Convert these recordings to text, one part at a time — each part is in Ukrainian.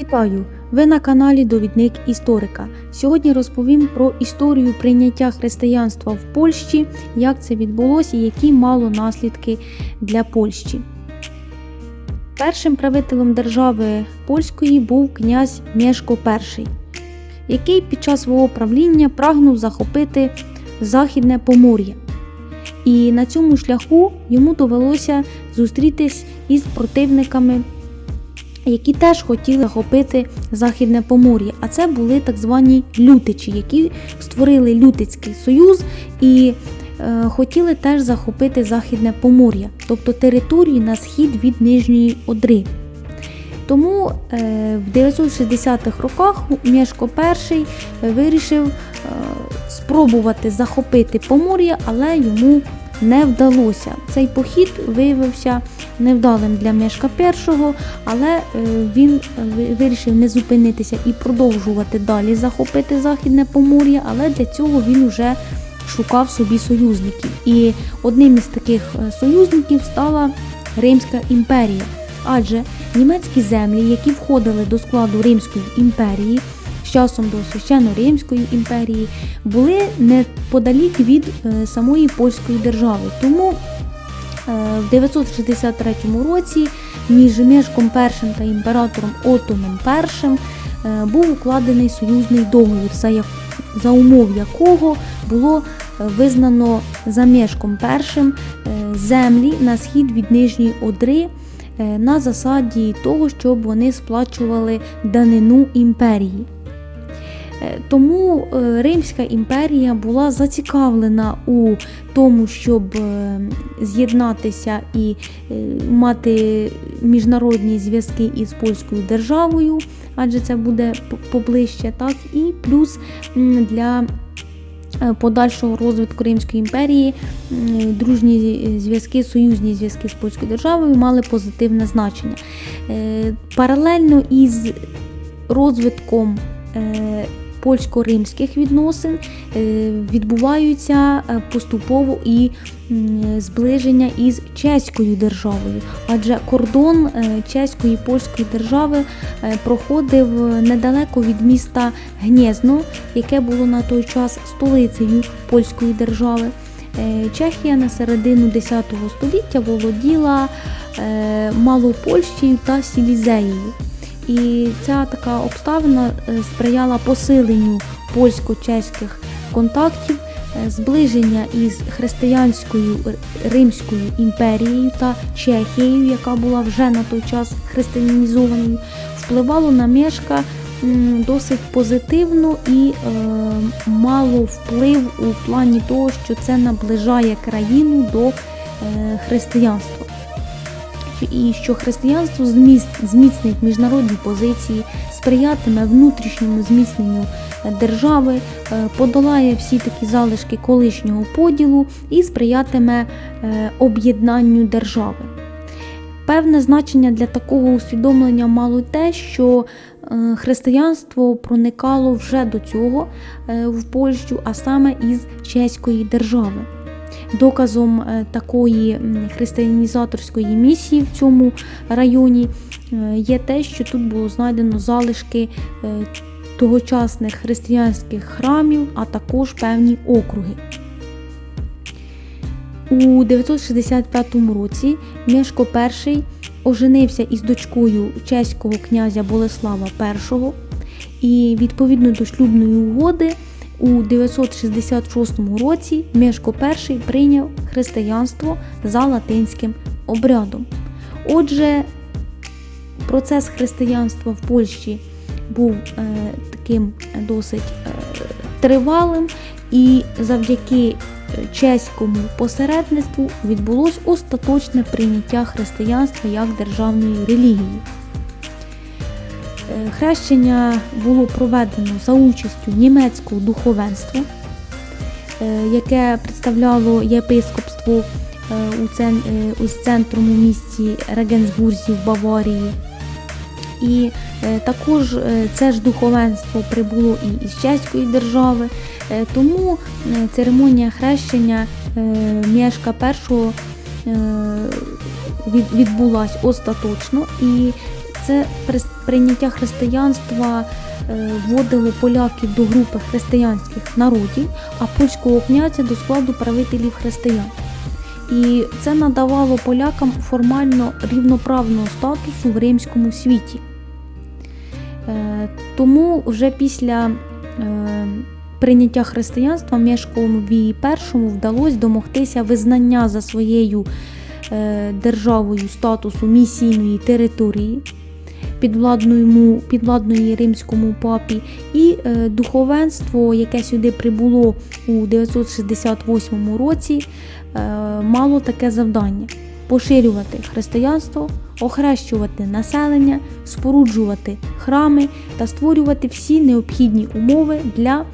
Вітаю! Ви на каналі Довідник Історика. Сьогодні розповім про історію прийняття християнства в Польщі, як це відбулося і які мало наслідки для Польщі. Першим правителем держави польської був князь Мєшко І, який під час свого правління прагнув захопити Західне Помор'я. І на цьому шляху йому довелося зустрітись із противниками які теж хотіли захопити Західне Помор'я. А це були так звані лютичі, які створили Лютицький союз і е, хотіли теж захопити Західне Помор'я, тобто територію на схід від Нижньої Одри. Тому е, в 960-х роках Мєшко І вирішив е, спробувати захопити Помор'я, але йому не вдалося. Цей похід виявився невдалим для Мешка І, але е, він е, вирішив не зупинитися і продовжувати далі захопити Західне Помор'я, але для цього він вже шукав собі союзників. І одним із таких е, союзників стала Римська імперія. Адже німецькі землі, які входили до складу Римської імперії, з часом до Священно-Римської імперії, були неподалік від самої польської держави. Тому в 963 році між Мешком І та імператором Отоном І був укладений союзний договір, за умов якого було визнано за Мешком І землі на схід від Нижньої Одри на засаді того, щоб вони сплачували данину імперії. Тому Римська імперія була зацікавлена у тому, щоб з'єднатися і мати міжнародні зв'язки із польською державою, адже це буде поближче, так і плюс для подальшого розвитку Римської імперії дружні зв'язки, союзні зв'язки з польською державою мали позитивне значення. Паралельно із розвитком польсько-римських відносин відбуваються поступово і зближення із чеською державою, адже кордон чеської і польської держави проходив недалеко від міста Гнєзно, яке було на той час столицею польської держави. Чехія на середину X століття володіла Малопольщею та Сілізеєю. І ця така обставина сприяла посиленню польсько-чеських контактів, зближення із християнською Римською імперією та Чехією, яка була вже на той час християнізованою, впливало на Мешка досить позитивно і е, мало вплив у плані того, що це наближає країну до е, християнства і що християнство зміцнить міжнародні позиції, сприятиме внутрішньому зміцненню держави, подолає всі такі залишки колишнього поділу і сприятиме об'єднанню держави. Певне значення для такого усвідомлення мало те, що християнство проникало вже до цього в Польщу, а саме із чеської держави. Доказом такої християнізаторської місії в цьому районі є те, що тут було знайдено залишки тогочасних християнських храмів, а також певні округи. У 965 році Мешко І оженився із дочкою чеського князя Болеслава І, і відповідно до шлюбної угоди. У 966 році Мешко І прийняв християнство за латинським обрядом. Отже, процес християнства в Польщі був е, таким досить е, тривалим, і завдяки чеському посередництву відбулось остаточне прийняття християнства як державної релігії. Хрещення було проведено за участю німецького духовенства, яке представляло єпископство у центром у місті Регенсбурзі в Баварії. І також це ж духовенство прибуло і із чеської держави, тому церемонія хрещення Мєшка І відбулась остаточно. і це прийняття християнства е, вводило поляків до групи християнських народів, а польського князя до складу правителів християн. І це надавало полякам формально рівноправного статусу в римському світі. Е, Тому вже після е, прийняття християнства Мешкові І вдалося домогтися визнання за своєю державою статусу місійної території, підвладної, підвладної римському папі, і е, духовенство, яке сюди прибуло у 968 році, е, мало таке завдання поширювати християнство, охрещувати населення, споруджувати храми та створювати всі необхідні умови для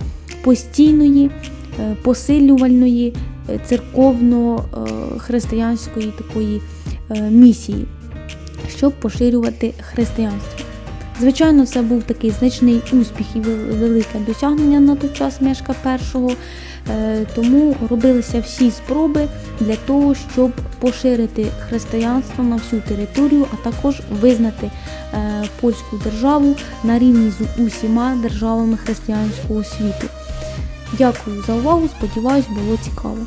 постійної е, посилювальної церковно-християнської такої місії, щоб поширювати християнство. Звичайно, це був такий значний успіх і велике досягнення на той час Мешка першого, е, тому робилися всі спроби для того, щоб поширити християнство на всю територію, а також визнати е, польську державу на рівні з усіма державами християнського світу. Дякую за увагу. Сподіваюсь, було цікаво.